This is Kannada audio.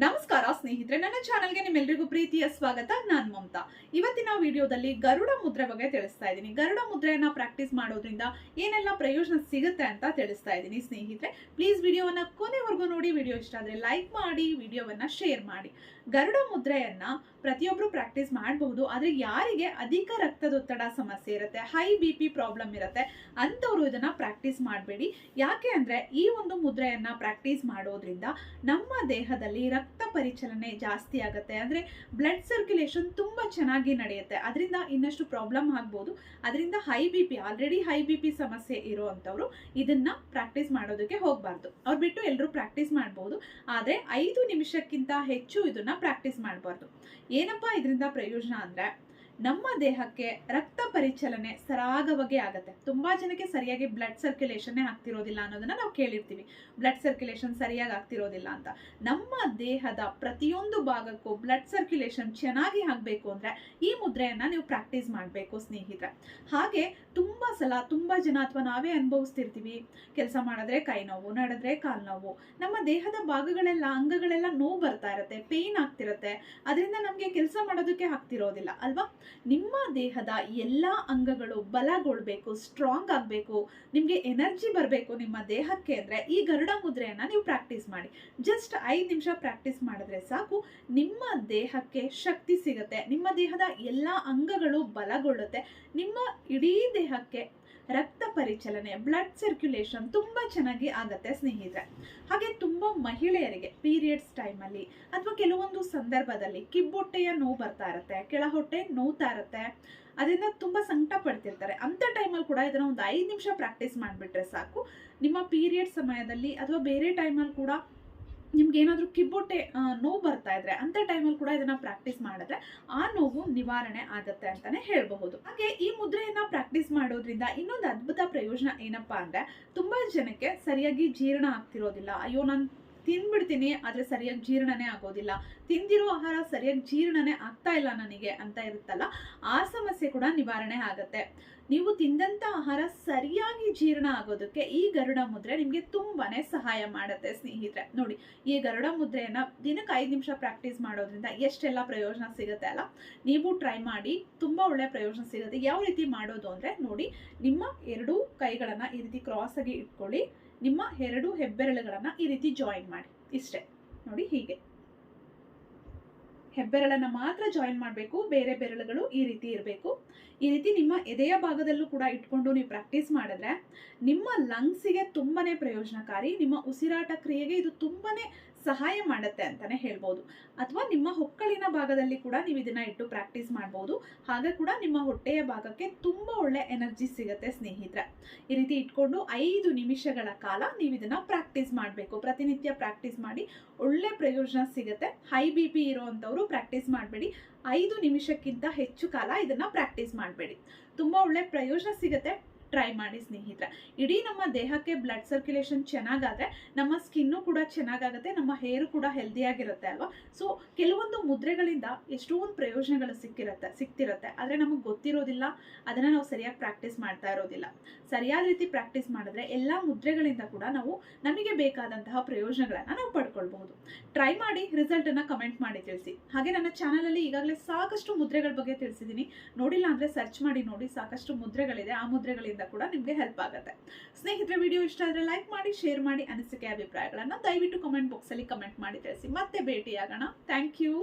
ನಮಸ್ಕಾರ ಸ್ನೇಹಿತರೆ, ನನ್ನ ಚಾನಲ್ಗೆ ನಿಮ್ಮೆಲ್ಲರಿಗೂ ಪ್ರೀತಿಯ ಸ್ವಾಗತ. ನಾನು ಮಮತಾ. ಇವತ್ತಿನ ವಿಡಿಯೋದಲ್ಲಿ ಗರುಡ ಮುದ್ರೆ ಬಗ್ಗೆ ತಿಳಿಸ್ತಾ ಇದ್ದೀನಿ. ಗರುಡ ಮುದ್ರೆಯನ್ನ ಪ್ರಾಕ್ಟೀಸ್ ಮಾಡೋದ್ರಿಂದ ಏನೆಲ್ಲ ಪ್ರಯೋಜನ ಸಿಗುತ್ತೆ ಅಂತ ತಿಳಿಸ್ತಾ ಇದ್ದೀನಿ ಸ್ನೇಹಿತರೆ. ಪ್ಲೀಸ್ ವಿಡಿಯೋವನ್ನ ಕೊನೆವರೆಗೂ ನೋಡಿ. ವಿಡಿಯೋ ಇಷ್ಟ ಆದರೆ ಲೈಕ್ ಮಾಡಿ, ವಿಡಿಯೋವನ್ನ ಶೇರ್ ಮಾಡಿ. ಗರುಡ ಮುದ್ರೆಯನ್ನ ಪ್ರತಿಯೊಬ್ಬರು ಪ್ರಾಕ್ಟೀಸ್ ಮಾಡಬಹುದು ಆದರೆ ಯಾರಿಗೆ ಅಧಿಕ ರಕ್ತದೊತ್ತಡ ಸಮಸ್ಯೆ ಇರುತ್ತೆ ಹೈ ಬಿ ಪಿ ಪ್ರಾಬ್ಲಮ್ ಇರುತ್ತೆ, ಅಂಥವ್ರು ಇದನ್ನ ಪ್ರಾಕ್ಟೀಸ್ ಮಾಡಬೇಡಿ. ಯಾಕೆ ಅಂದರೆ ಈ ಒಂದು ಮುದ್ರೆಯನ್ನು ಪ್ರಾಕ್ಟೀಸ್ ಮಾಡೋದ್ರಿಂದ ನಮ್ಮ ದೇಹದಲ್ಲಿ ಪರಿಚಲನೆ ಜಾಸ್ತಿ ಆಗುತ್ತೆ. ಅಂದರೆ ಬ್ಲಡ್ ಸರ್ಕ್ಯುಲೇಷನ್ ತುಂಬ ಚೆನ್ನಾಗಿ ನಡೆಯುತ್ತೆ. ಅದರಿಂದ ಇನ್ನಷ್ಟು ಪ್ರಾಬ್ಲಮ್ ಆಗ್ಬೋದು. ಅದರಿಂದ high B P already high B P ಸಮಸ್ಯೆ ಇರೋವಂಥವ್ರು ಇದನ್ನು ಪ್ರಾಕ್ಟೀಸ್ ಮಾಡೋದಕ್ಕೆ ಹೋಗಬಾರ್ದು. ಅವ್ರು ಬಿಟ್ಟು ಎಲ್ಲರೂ ಪ್ರಾಕ್ಟೀಸ್ ಮಾಡ್ಬೋದು. ಆದರೆ ಐದು ನಿಮಿಷಕ್ಕಿಂತ ಹೆಚ್ಚು ಇದನ್ನು ಪ್ರಾಕ್ಟೀಸ್ ಮಾಡಬಾರ್ದು. ಏನಪ್ಪ ಇದರಿಂದ ಪ್ರಯೋಜನ ಅಂದ್ರೆ ನಮ್ಮ ದೇಹಕ್ಕೆ ರಕ್ತ ಪರಿಚಲನೆ ಸರಾಗವಾಗಿ ಆಗುತ್ತೆ. ತುಂಬಾ ಜನಕ್ಕೆ ಸರಿಯಾಗಿ ಬ್ಲಡ್ ಸರ್ಕ್ಯುಲೇಷನ್ ಆಗ್ತಿರೋದಿಲ್ಲ ಅನ್ನೋದನ್ನ ನಾವು ಕೇಳಿರ್ತೀವಿ. ಬ್ಲಡ್ ಸರ್ಕ್ಯುಲೇಷನ್ ಸರಿಯಾಗಿ ಆಗ್ತಿರೋದಿಲ್ಲ ಅಂತ. ನಮ್ಮ ದೇಹದ ಪ್ರತಿಯೊಂದು ಭಾಗಕ್ಕೂ ಬ್ಲಡ್ ಸರ್ಕ್ಯುಲೇಷನ್ ಚೆನ್ನಾಗಿ ಆಗಬೇಕು ಅಂದ್ರೆ ಈ ಮುದ್ರೆಯನ್ನ ನೀವು ಪ್ರಾಕ್ಟೀಸ್ ಮಾಡಬೇಕು ಸ್ನೇಹಿತರೆ. ಹಾಗೆ ತುಂಬಾ ಸಲ ತುಂಬಾ ಜನ ಅಥವಾ ನಾವೇ ಅನುಭವಿಸ್ತಿರ್ತೀವಿ. ಕೆಲಸ ಮಾಡಿದ್ರೆ ಕೈ ನೋವು, ನಡೆದ್ರೆ ಕಾಲು ನೋವು. ನಮ್ಮ ದೇಹದ ಭಾಗಗಳೆಲ್ಲ, ಅಂಗಗಳೆಲ್ಲ ನೋವು ಬರ್ತಾ ಇರುತ್ತೆ ಪೇನ್ ಆಗ್ತಿರುತ್ತೆ. ಅದರಿಂದ ನಮಗೆ ಕೆಲಸ ಮಾಡೋದಕ್ಕೆ ಆಗ್ತಿರೋದಿಲ್ಲ, ಅಲ್ವಾ? ನಿಮ್ಮ ದೇಹದ ಎಲ್ಲ ಅಂಗಗಳು ಬಲಗೊಳ್ಬೇಕು ಸ್ಟ್ರಾಂಗ್ ಆಗಬೇಕು, ನಿಮಗೆ ಎನರ್ಜಿ ಬರಬೇಕು ನಿಮ್ಮ ದೇಹಕ್ಕೆ ಅಂದರೆ ಈ ಗರುಡ ಮುದ್ರೆಯನ್ನು ನೀವು ಪ್ರಾಕ್ಟೀಸ್ ಮಾಡಿ. ಜಸ್ಟ್ ಐದು ನಿಮಿಷ ಪ್ರಾಕ್ಟೀಸ್ ಮಾಡಿದ್ರೆ ಸಾಕು, ನಿಮ್ಮ ದೇಹಕ್ಕೆ ಶಕ್ತಿ ಸಿಗುತ್ತೆ, ನಿಮ್ಮ ದೇಹದ ಎಲ್ಲ ಅಂಗಗಳು ಬಲಗೊಳ್ಳುತ್ತೆ, ನಿಮ್ಮ ಇಡೀ ದೇಹಕ್ಕೆ ರಕ್ತ ಪರಿಚಲನೆ ಬ್ಲಡ್ ಸರ್ಕ್ಯುಲೇಷನ್ ತುಂಬ ಚೆನ್ನಾಗಿ ಆಗತ್ತೆ ಸ್ನೇಹಿತರೆ. ಹಾಗೆ ತುಂಬ ಮಹಿಳೆಯರಿಗೆ ಪೀರಿಯಡ್ಸ್ ಟೈಮಲ್ಲಿ ಅಥವಾ ಕೆಲವೊಂದು ಸಂದರ್ಭದಲ್ಲಿ ಕಿಬ್ಬೊಟ್ಟೆಯ ನೋವು ಬರ್ತಾ ಇರುತ್ತೆ ಕೆಳ ಹೊಟ್ಟೆ ನೋವ್ತಾ ಇರುತ್ತೆ, ಅದರಿಂದ ತುಂಬ ಸಂಕಟ ಪಡ್ತಿರ್ತಾರೆ. ಅಂಥ ಟೈಮಲ್ಲಿ ಕೂಡ ಇದನ್ನ ಒಂದು ಐದು ನಿಮಿಷ ಪ್ರಾಕ್ಟೀಸ್ ಮಾಡಿಬಿಟ್ರೆ ಸಾಕು. ನಿಮ್ಮ ಪೀರಿಯಡ್ ಸಮಯದಲ್ಲಿ ಅಥವಾ ಬೇರೆ ಟೈಮಲ್ಲಿ ಕೂಡ ನಿಮ್ಗೆ ಏನಾದರೂ ಕಿಬ್ಬೊಟ್ಟೆ ನೋವು ಬರ್ತಾ ಇದ್ರೆ ಅಂತ ಟೈಮಲ್ಲಿ ಕೂಡ ಇದನ್ನ ಪ್ರಾಕ್ಟೀಸ್ ಮಾಡಿದ್ರೆ ಆ ನೋವು ನಿವಾರಣೆ ಆಗುತ್ತೆ ಅಂತಾನೆ ಹೇಳಬಹುದು. ಹಾಗೆ ಈ ಮುದ್ರೆಯನ್ನ ಪ್ರಾಕ್ಟೀಸ್ ಮಾಡೋದ್ರಿಂದ ಇನ್ನೊಂದು ಅದ್ಭುತ ಪ್ರಯೋಜನ ಏನಪ್ಪಾ ಅಂದ್ರೆ ತುಂಬಾ ಜನಕ್ಕೆ ಸರಿಯಾಗಿ ಜೀರ್ಣ ಆಗ್ತಿರೋದಿಲ್ಲ. ಅಯ್ಯೋ, ನಾನು ತಿಂದ್ಬಿಡ್ತೀನಿ ಆದ್ರೆ ಸರಿಯಾಗಿ ಜೀರ್ಣನೇ ಆಗೋದಿಲ್ಲ. ತಿಂದಿರೋ ಆಹಾರ ಸರಿಯಾಗಿ ಜೀರ್ಣನೇ ಆಗ್ತಾ ಇಲ್ಲ ನನಗೆ ಅಂತ ಇರುತ್ತಲ್ಲ, ಆ ಸಮಸ್ಯೆ ಕೂಡ ನಿವಾರಣೆ ಆಗತ್ತೆ. ನೀವು ತಿಂದಂತ ಆಹಾರ ಸರಿಯಾಗಿ ಜೀರ್ಣ ಆಗೋದಕ್ಕೆ ಈ ಗರುಡ ಮುದ್ರೆ ನಿಮಗೆ ತುಂಬಾನೇ ಸಹಾಯ ಮಾಡುತ್ತೆ, ಸ್ನೇಹಿತರೆ. ನೋಡಿ, ಈ ಗರುಡ ಮುದ್ರೆಯನ್ನ ದಿನಕ್ಕೆ ಐದು ನಿಮಿಷ ಪ್ರಾಕ್ಟೀಸ್ ಮಾಡೋದ್ರಿಂದ ಎಷ್ಟೆಲ್ಲ ಪ್ರಯೋಜನ ಸಿಗುತ್ತೆ ಅಲ್ಲ? ನೀವು ಟ್ರೈ ಮಾಡಿ, ತುಂಬಾ ಒಳ್ಳೆ ಪ್ರಯೋಜನ ಸಿಗುತ್ತೆ. ಯಾವ ರೀತಿ ಮಾಡೋದು ಅಂದ್ರೆ, ನೋಡಿ, ನಿಮ್ಮ ಎರಡೂ ಕೈಗಳನ್ನು ಈ ರೀತಿ ಕ್ರಾಸ್ ಆಗಿ ಇಟ್ಕೊಳ್ಳಿ. ನಿಮ್ಮ ಎರಡು ಹೆಬ್ಬೆರಳುಗಳನ್ನು ಈ ರೀತಿ ಜಾಯಿನ್ ಮಾಡಿ. ಇಷ್ಟೇ. ನೋಡಿ, ಹೀಗೆ. ಹೆಬ್ಬೆರಳನ್ನ ಮಾತ್ರ ಜಾಯಿನ್ ಮಾಡಬೇಕು, ಬೇರೆ ಬೆರಳುಗಳು ಈ ರೀತಿ ಇರಬೇಕು. ಈ ರೀತಿ ನಿಮ್ಮ ಎದೆಯ ಭಾಗದಲ್ಲೂ ಕೂಡ ಇಟ್ಕೊಂಡು ನೀವು ಪ್ರಾಕ್ಟೀಸ್ ಮಾಡಿದ್ರೆ ನಿಮ್ಮ ಲಂಗ್ಸಿಗೆ ತುಂಬಾ ಪ್ರಯೋಜನಕಾರಿ, ನಿಮ್ಮ ಉಸಿರಾಟ ಕ್ರಿಯೆಗೆ ಇದು ತುಂಬಾನೇ ಸಹಾಯ ಮಾಡುತ್ತೆ ಅಂತಾನೆ ಹೇಳ್ಬೋದು. ಅಥವಾ ನಿಮ್ಮ ಹೊಕ್ಕಳಿನ ಭಾಗದಲ್ಲಿ ಕೂಡ ನೀವು ಇದನ್ನ ಇಟ್ಟು ಪ್ರಾಕ್ಟೀಸ್ ಮಾಡ್ಬೋದು. ಹಾಗೆ ಕೂಡ ನಿಮ್ಮ ಹೊಟ್ಟೆಯ ಭಾಗಕ್ಕೆ ತುಂಬ ಒಳ್ಳೆ ಎನರ್ಜಿ ಸಿಗುತ್ತೆ ಸ್ನೇಹಿತರೆ. ಈ ರೀತಿ ಇಟ್ಕೊಂಡು ಐದು ನಿಮಿಷಗಳ ಕಾಲ ನೀವು ಇದನ್ನ ಪ್ರಾಕ್ಟೀಸ್ ಮಾಡಬೇಕು. ಪ್ರತಿನಿತ್ಯ ಪ್ರಾಕ್ಟೀಸ್ ಮಾಡಿ ಒಳ್ಳೆ ಪ್ರಯೋಜನ ಸಿಗುತ್ತೆ. ಹೈ ಬಿ ಪಿ ಇರೋವಂಥವ್ರು ಪ್ರಾಕ್ಟೀಸ್ ಮಾಡಬೇಡಿ. ಐದು ನಿಮಿಷಕ್ಕಿಂತ ಹೆಚ್ಚು ಕಾಲ ಇದನ್ನ ಪ್ರಾಕ್ಟೀಸ್ ಮಾಡಬೇಡಿ. ತುಂಬ ಒಳ್ಳೆ ಪ್ರಯೋಜನ ಸಿಗುತ್ತೆ. ಟ್ರೈ ಮಾಡಿ ಸ್ನೇಹಿತರೆ. ಇಡೀ ನಮ್ಮ ದೇಹಕ್ಕೆ ಬ್ಲಡ್ ಸರ್ಕ್ಯುಲೇಷನ್ ಚೆನ್ನಾಗಾದ್ರೆ, ನಮ್ಮ ಸ್ಕಿನ್ನು ಕೂಡ ಚೆನ್ನಾಗಾಗುತ್ತೆ, ನಮ್ಮ ಹೇರು ಕೂಡ ಹೆಲ್ದಿಯಾಗಿರುತ್ತೆ ಅಲ್ವಾ? ಸೊ ಕೆಲವೊಂದು ಮುದ್ರೆಗಳಿಂದ ಎಷ್ಟೊಂದು ಪ್ರಯೋಜನಗಳು ಸಿಕ್ಕಿರುತ್ತೆ, ಸಿಕ್ತಿರುತ್ತೆ. ಆದರೆ ನಮಗೆ ಗೊತ್ತಿರೋದಿಲ್ಲ. ಅದನ್ನ ನಾವು ಸರಿಯಾಗಿ ಪ್ರಾಕ್ಟೀಸ್ ಮಾಡ್ತಾ ಇರೋದಿಲ್ಲ. ಸರಿಯಾದ ರೀತಿ ಪ್ರಾಕ್ಟೀಸ್ ಮಾಡಿದ್ರೆ ಎಲ್ಲ ಮುದ್ರೆಗಳಿಂದ ಕೂಡ ನಾವು ನಮಗೆ ಬೇಕಾದಂತಹ ಪ್ರಯೋಜನಗಳನ್ನ ನಾವು ಪಡ್ಕೊಳ್ಬಹುದು. ಟ್ರೈ ಮಾಡಿ ರಿಸಲ್ಟ್ ಅನ್ನ ಕಮೆಂಟ್ ಮಾಡಿ ತಿಳಿಸಿ. ಹಾಗೆ ನನ್ನ ಚಾನಲ್ ಅಲ್ಲಿ ಈಗಾಗಲೇ ಸಾಕಷ್ಟು ಮುದ್ರೆಗಳ ಬಗ್ಗೆ ತಿಳಿಸಿದ್ದೀನಿ ನೋಡಿಲ್ಲ ಅಂದ್ರೆ ಸರ್ಚ್ ಮಾಡಿ ನೋಡಿ ಸಾಕಷ್ಟು ಮುದ್ರೆಗಳಿದೆ. ಆ ಮುದ್ರೆಗಳಿಂದ ಕೂಡ ನಿಮಗೆ ಹೆಲ್ಪ್ ಆಗುತ್ತೆ. ಸ್ನೇಹಿತರೆ ವಿಡಿಯೋ ಇಷ್ಟ ಆದರೆ ಲೈಕ್ ಮಾಡಿ ಶೇರ್ ಮಾಡಿ ಅನಿಸಿಕೆ ಅಭಿಪ್ರಾಯಗಳನ್ನು ದಯವಿಟ್ಟು ಕಮೆಂಟ್ ಬಾಕ್ಸಲ್ಲಿ ಕಮೆಂಟ್ ಮಾಡಿ ತಿಳಿಸಿ. ಮತ್ತೆ ಭೇಟಿಯಾಗೋಣ. Thank you